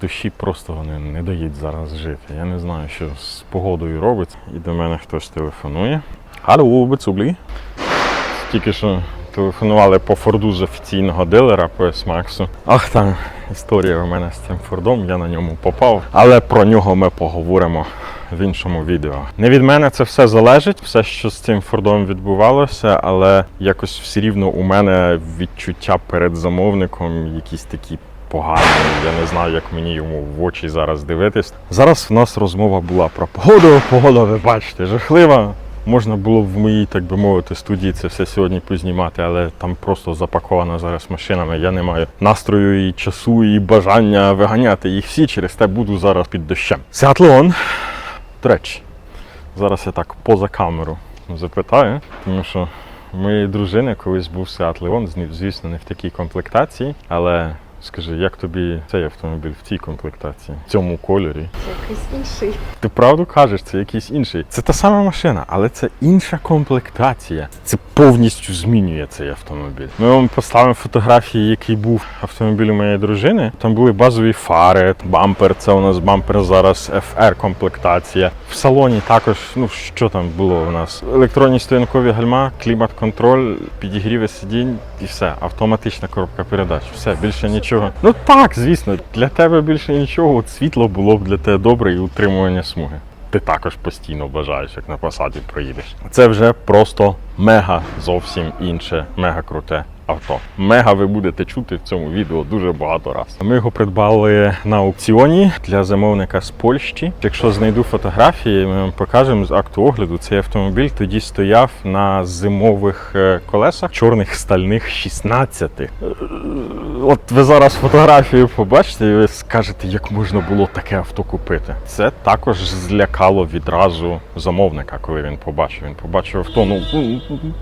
дощі просто вони не дають зараз жити. Я не знаю, що з погодою робиться. І до мене хтось телефонує. Алло, Бецублі. Тільки що телефонували по Форду з офіційного дилера по S-Max. Ах, там історія у мене з цим Фордом, я на ньому попав. Але про нього ми поговоримо в іншому відео. Не від мене це все залежить, все, що з цим Фордом відбувалося, але якось все рівно у мене відчуття перед замовником якісь такі. Погані, я не знаю, як мені йому в очі зараз дивитись. Зараз в нас розмова була про погоду. Погода, ви бачите, жахлива. Можна було в моїй, так би мовити, студії це все сьогодні познімати, але там просто запаковано зараз машинами. Я не маю настрою і часу, і бажання виганяти їх всі. Через те буду зараз під дощем. Leon. До речі, зараз я так поза камеру запитаю, тому що моєї дружини колись був Leon, з- звісно, не в такій комплектації, але. Скажи, як тобі цей автомобіль в цій комплектації, в цьому кольорі? Це якийсь інший. Ти правду кажеш, це якийсь інший. Це та сама машина, але це інша комплектація. Це повністю змінює цей автомобіль. Ми вам поставимо фотографії, який був автомобіль моєї дружини. Там були базові фари, бампер. Це у нас бампер зараз FR комплектація. В салоні також, ну що там було у нас? Електронні стоянкові гальма, клімат-контроль, підігріви сидінь і все. Автоматична коробка передач. Все, більше нічого. Ну так, звісно, для тебе більше нічого. От світло було б для тебе добре і утримування смуги. Ти також постійно бажаєш, як на посаді проїдеш. Це вже просто мега зовсім інше, мега круте авто. Мега ви будете чути в цьому відео дуже багато разів. Ми його придбали на аукціоні для замовника з Польщі. Якщо знайду фотографії, ми вам покажемо з акту огляду. Цей автомобіль тоді стояв на зимових е, колесах чорних стальних 16. Е, От ви зараз фотографію побачите, і ви скажете, як можна було таке авто купити. Це також злякало відразу замовника, коли він побачив. Він побачив авто. Ну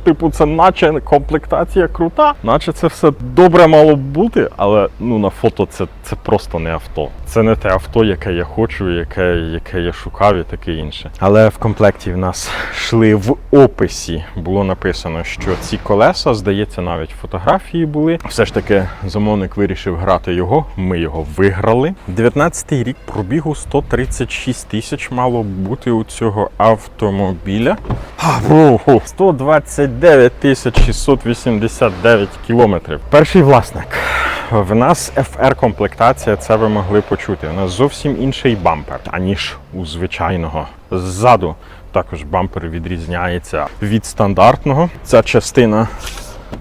типу, це наче комплектація крута, наче це все добре мало бути, але ну на фото це, це просто не авто. Це не те авто, яке я хочу, яке, яке я шукав і таке інше. Але в комплекті в нас йшли в описі. Було написано, що ці колеса, здається, навіть фотографії були. Все ж таки, замовник вирішив грати його. Ми його виграли. 19-й рік пробігу 136 тисяч мало бути у цього автомобіля. А, ого, 129 тисяч 689 кілометрів. Перший власник. В нас FR комплектація, це ви могли почути. У нас зовсім інший бампер, аніж у звичайного. Ззаду також бампер відрізняється від стандартного. Ця частина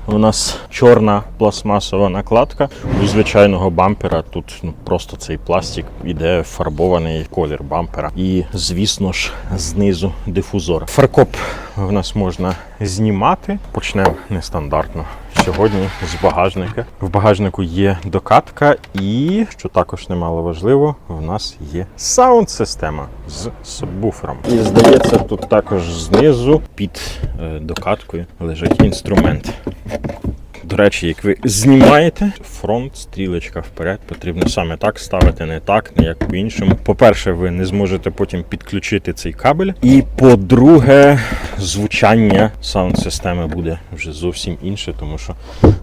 у нас чорна пластмасова накладка. У звичайного бампера тут ну, просто цей пластик іде фарбований колір бампера. І, звісно ж, знизу дифузор. Фаркоп в нас можна знімати. Почнемо нестандартно. Сьогодні з багажника. В багажнику є докатка, і що також немало важливо, в нас є саунд-система з сабвуфером. І здається, тут також знизу під е, докаткою лежить інструмент. Речі, як ви знімаєте фронт, стрілочка вперед, потрібно саме так ставити, не так, не як по-іншому. По-перше, ви не зможете потім підключити цей кабель. І по-друге, звучання саунд-системи буде вже зовсім інше, тому що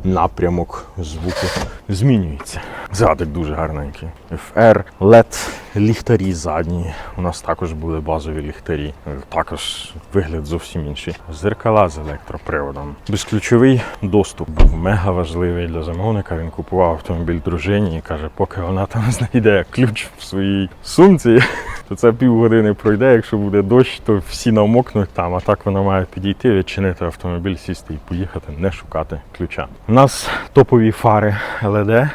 напрямок звуку змінюється. Задик дуже гарненький. FR, LED, ліхтарі задні. У нас також були базові ліхтарі. Також вигляд зовсім інший. Зеркала з електроприводом. Безключовий доступ був мега важливий для замовника. Він купував автомобіль дружині і каже, поки вона там знайде ключ в своїй сумці, то це півгодини пройде. Якщо буде дощ, то всі намокнуть там. А так вона має підійти, відчинити автомобіль, сісти і поїхати, не шукати ключа. У нас топові фари LED.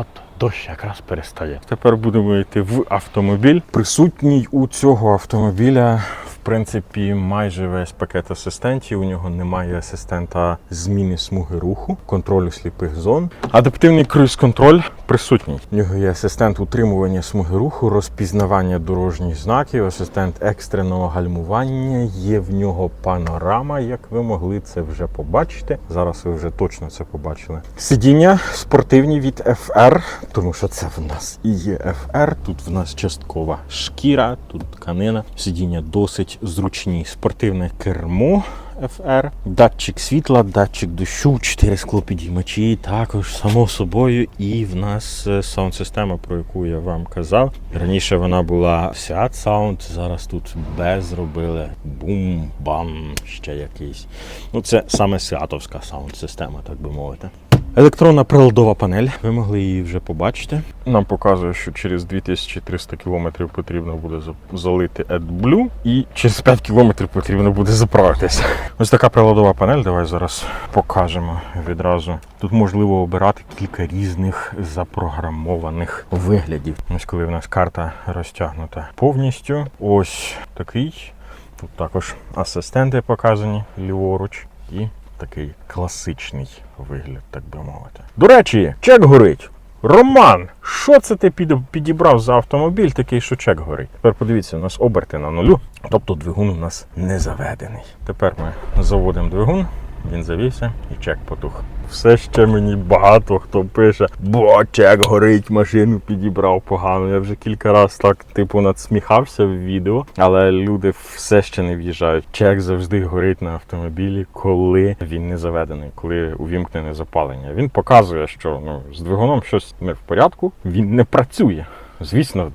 От дощ якраз перестає. Тепер будемо йти в автомобіль. Присутній у цього автомобіля. Принципі, майже весь пакет асистентів. У нього немає асистента зміни смуги руху, контролю сліпих зон. Адаптивний круїз-контроль присутній. У нього є асистент утримування смуги руху, розпізнавання дорожніх знаків, асистент екстреного гальмування. Є в нього панорама, як ви могли це вже побачити. Зараз ви вже точно це побачили. Сидіння спортивні від FR, тому що це в нас і є FR. Тут в нас часткова шкіра, тут тканина. Сидіння досить зручні. Спортивне кермо. FR, датчик світла, датчик дощу, 4 склопідіймачі, також само собою. І в нас е, саунд-система, про яку я вам казав. Раніше вона була Seat Sound, зараз тут Б зробили, бум, бам, ще якийсь. Ну, це саме сеатовська саунд-система, так би мовити. Електронна приладова панель, ви могли її вже побачити. Нам показує, що через 2300 км потрібно буде залити AdBlue і через 5 км потрібно буде заправитися. Ось така приладова панель. Давай зараз покажемо відразу. Тут можливо обирати кілька різних запрограмованих виглядів. Ось коли в нас карта розтягнута повністю. Ось такий. Тут також асистенти показані ліворуч і такий класичний вигляд, так би мовити. До речі, чек горить. Роман, що це ти під- підібрав за автомобіль, такий, що чек горить? Тепер подивіться, у нас оберти на нулю, тобто двигун у нас не заведений. Тепер ми заводимо двигун, він завівся і чек потух. Все ще мені багато хто пише, бо чек горить, машину підібрав погано. Я вже кілька разів так типу надсміхався в відео, але люди все ще не в'їжджають. Чек завжди горить на автомобілі, коли він не заведений, коли увімкнене запалення. Він показує, що ну з двигуном щось не в порядку, він не працює. Звісно,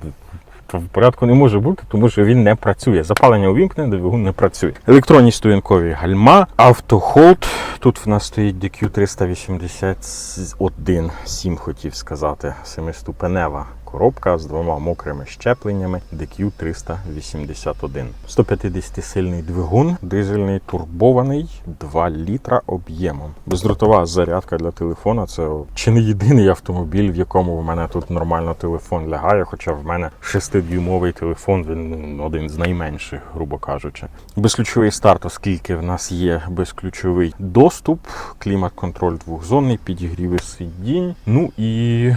в порядку не може бути, тому що він не працює. Запалення увімкнене, двигун не працює. Електронні стоянкові гальма, автохолд. Тут в нас стоїть DQ 381, 7 хотів сказати, семиступенева коробка з двома мокрими щепленнями DQ 381. 150-сильний двигун, дизельний турбований, 2 літра об'ємом. Бездротова зарядка для телефона це чи не єдиний автомобіль, в якому в мене тут нормально телефон лягає, хоча в мене 6-дюймовий телефон, він ну, один з найменших, грубо кажучи. Безключовий старт, оскільки в нас є безключовий доступ, клімат-контроль двохзонний, підігріви сидінь. Ну і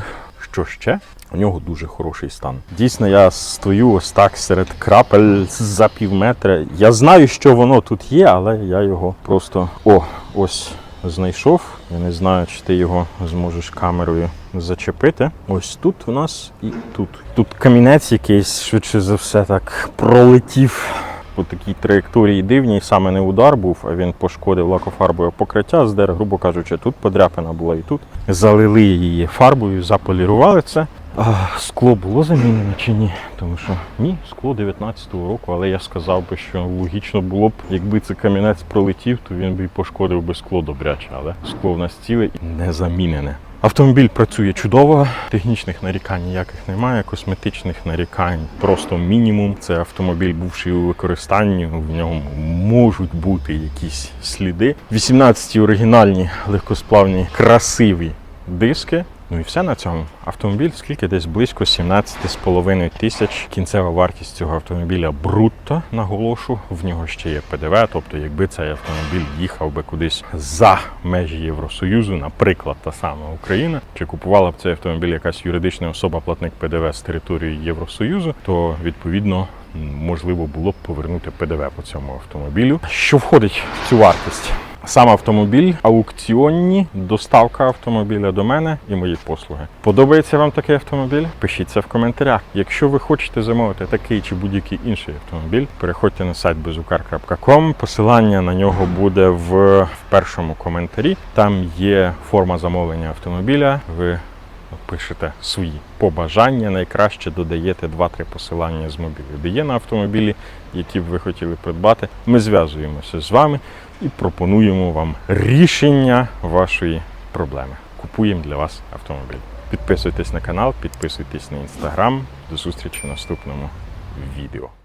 що ще? У нього дуже хороший стан. Дійсно, я стою ось так серед крапель за пів метра. Я знаю, що воно тут є, але я його просто о, ось знайшов. Я не знаю, чи ти його зможеш камерою зачепити. Ось тут у нас і тут. Тут камінець якийсь, швидше за все, так пролетів по такій траєкторії дивній, саме не удар був, а він пошкодив лакофарбове покриття, здер, грубо кажучи, тут подряпина була і тут. Залили її фарбою, заполірували це. А, скло було замінене чи ні? Тому що ні, скло 19-го року, але я сказав би, що логічно було б, якби цей камінець пролетів, то він би і пошкодив би скло добряче, але скло в нас ціле і не замінене. Автомобіль працює чудово, технічних нарікань ніяких немає, косметичних нарікань просто мінімум. Це автомобіль, бувший у використанні, в ньому можуть бути якісь сліди. 18 оригінальні, легкосплавні, красиві диски. Ну і все на цьому. Автомобіль скільки десь близько 17,5 тисяч. Кінцева вартість цього автомобіля брутто, наголошу. В нього ще є ПДВ. Тобто, якби цей автомобіль їхав би кудись за межі Євросоюзу, наприклад, та сама Україна, чи купувала б цей автомобіль якась юридична особа платник ПДВ з території Євросоюзу, то відповідно. Можливо було б повернути ПДВ по цьому автомобілю. Що входить в цю вартість? Сам автомобіль, аукціонні, доставка автомобіля до мене і мої послуги. Подобається вам такий автомобіль? Пишіться в коментарях. Якщо ви хочете замовити такий чи будь-який інший автомобіль, переходьте на сайт bezukar.com. Посилання на нього буде в першому коментарі. Там є форма замовлення автомобіля. Ви пишете свої побажання. Найкраще додаєте 2-3 посилання з мобілів, де є на автомобілі, які б ви хотіли придбати. Ми зв'язуємося з вами і пропонуємо вам рішення вашої проблеми. Купуємо для вас автомобіль. Підписуйтесь на канал, підписуйтесь на інстаграм. До зустрічі в наступному відео.